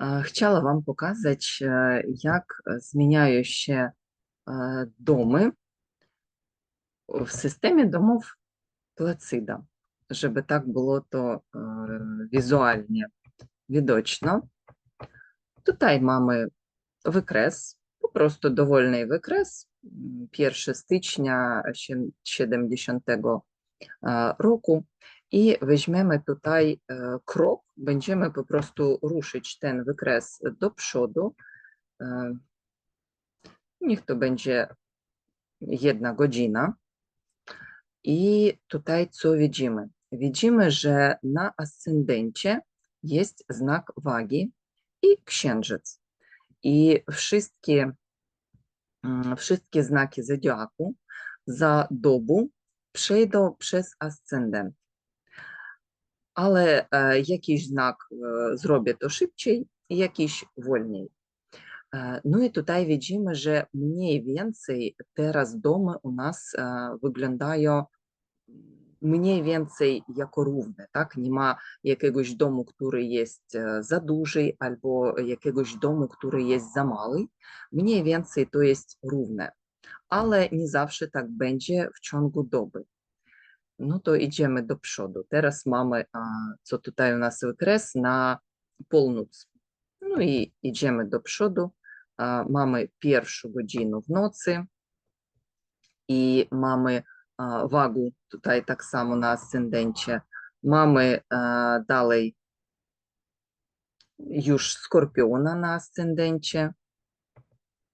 E, Chciała Wam pokazać, e, jak zmieniają się e, domy w systemie domów Плацида, e, wizualnie widoczno. Tutaj mamy wykres, po prostu dowolny wykres. m, 1 stycznia sie- 70 e, roku. I weźmiemy tutaj e, krok, będziemy po prostu ruszyć ten wykres do przodu. E, Niech to będzie jedna godzina. I tutaj co widzimy? Widzimy, że na ascendencie jest znak wagi i księżyc. I wszystkie, mm, wszystkie znaki zodiaku za dobę przejdą przez ascendent. Ale e, jakiś znak e, zrobię to szybciej, jakiś wolniej. E, No i tutaj widzimy, że mniej więcej teraz domy u nas e, wyglądają mniej więcej jako równe, tak? Nie ma jakiegoś domu, który jest e, za duży, albo jakiegoś domu, który jest za mały. Mniej więcej to jest równe, ale nie zawsze tak będzie w ciągu doby. No to idziemy do przodu. Teraz mamy, co tutaj u nas wykres na północ. No i idziemy do przodu. Mamy pierwszą godzinę w nocy i mamy wagę tutaj tak samo na ascendencie. Mamy dalej już skorpiona na ascendencie.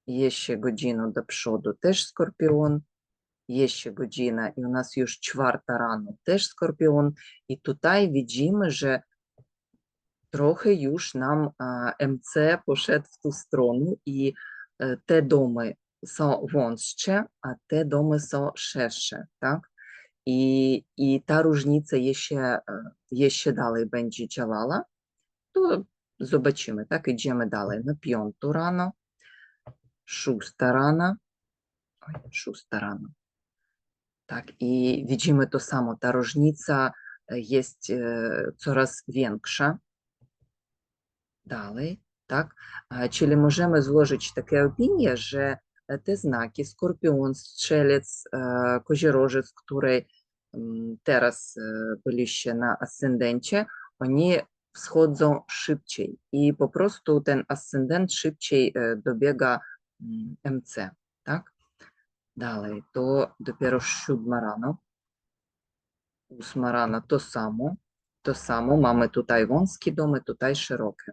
Jeszcze godzinę do przodu też skorpion. Jeszcze godzina i u nas już czwarta rano też skorpion. I tutaj widzimy, że trochę już nam a, MC poszedł w tą stronę i e, te domy są wąższe, a te domy są szersze, tak? I, i ta różnica jeszcze, e, jeszcze dalej będzie działała, to zobaczymy, tak? Idziemy dalej na piątą rano, szósta rano, oj, szósta rano. Tak, i widzimy to samo, ta różnica e, jest e, coraz większa. Dalej, tak? Czyli możemy złożyć takie opinie, że e, te znaki Skorpion, Strzelec, Koziorożec, które mm, teraz byliście na ascendencie, oni wschodzą szybciej i po prostu ten ascendent szybciej dobiega mm, MC, tak? Dalej, to dopiero siódma rano. Ósma rano to samo. To samo. Mamy tutaj wąskie domy, tutaj szerokie.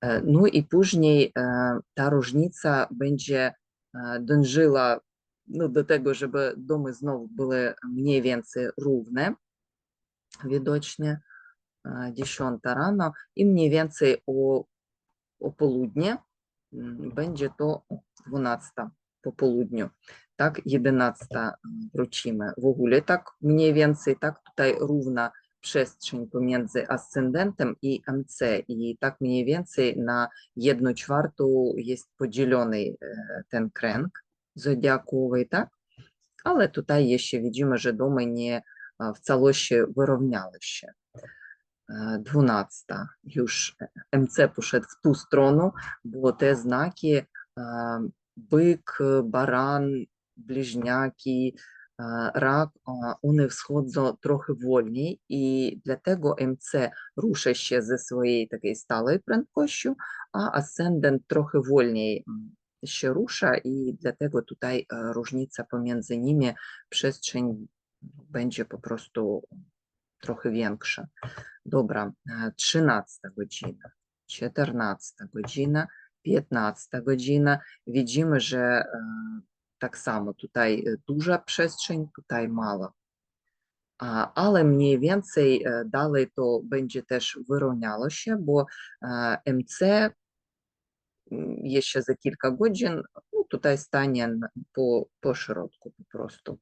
E, No i później e, ta różnica będzie e, dążyła no, do tego, żeby domy znowu były mniej więcej równe, widocznie. E, Dziesiąta rano i mniej więcej o, o południe będzie to 12 po południu. Tak, 11 wrócimy. W ogóle tak mniej więcej, tak tutaj równa przestrzeń pomiędzy ascendentem i MC i tak mniej więcej na jedną czwartą jest podzielony e, ten kręg zodiakowy, tak? Ale tutaj jeszcze widzimy, że domy nie e, w całości wyrównały się. E, 12 już MC poszedł w tą stronę, bo te znaki e, byk, baran, bliźniaki, e, rak, one wschodzą trochę wolniej i dlatego MC rusza się ze swojej takiej stałej prędkością, a ascendent trochę wolniej mm, się rusza i dlatego tutaj e, różnica pomiędzy nimi, przestrzeń będzie po prostu trochę większa. Dobra, e, 13 godzina, 14 godzina, 15 godzina. Widzimy, że e, tak samo tutaj e, duża przestrzeń, tutaj mała. Ale mniej więcej e, dalej to będzie też wyrównało się, bo MC mm, jeszcze za kilka godzin no, tutaj stanie po, po środku po prostu.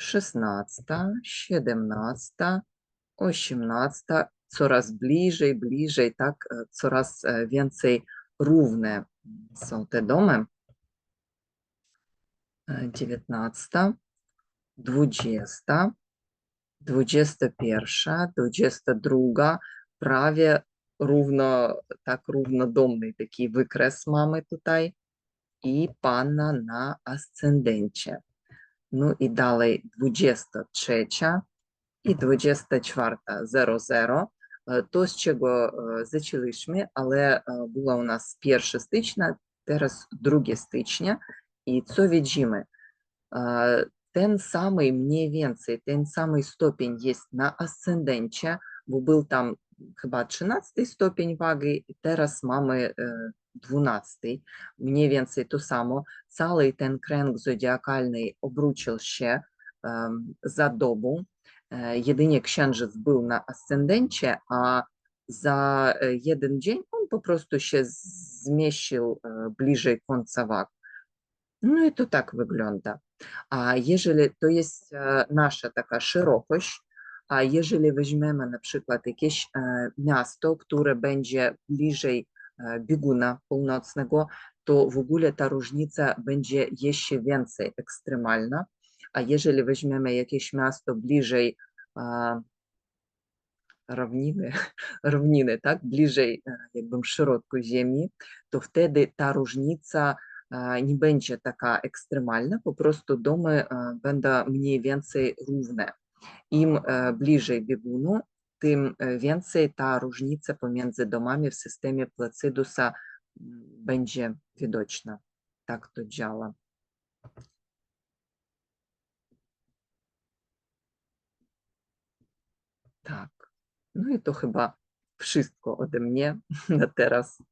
16, 17, 18, coraz bliżej, bliżej, tak, e, coraz e, więcej równe są te domy. 19, 20, 21, 22, prawie równo, tak równodomny taki wykres mamy tutaj i Pana na ascendencie. No i dalej 23 i 24, 00, Е, то, з чого е, зачалишми, але е, була у нас перша стичня, зараз 2 стичня, і це віджими. Ten самий мені венцей, ten самий стопінь є на асценденті, бо був там хіба 13 стопінь ваги, і зараз мами 12 Мені венцей то само. Цілий ten кренг зодіакальний обручив ще ем, за добу, Jedynie księżyc był na ascendencie, a za e, jeden dzień on po prostu się zmieścił e, bliżej końca wag. No i to tak wygląda. A jeżeli to jest e, nasza taka szerokość, a jeżeli weźmiemy na przykład jakieś e, miasto, które będzie bliżej e, bieguna północnego, to w ogóle ta różnica będzie jeszcze więcej ekstremalna. A jeżeli weźmiemy jakieś miasto bliżej e, równiny, równiny, tak, bliżej e, jakby środku ziemi, to wtedy ta różnica e, nie będzie taka ekstremalna, po prostu domy e, będą mniej więcej równe. Im bliżej biegunu, tym więcej ta różnica pomiędzy domami w systemie Placydusa mm, będzie widoczna. Tak to działa. Tak. No i to chyba wszystko ode mnie na teraz.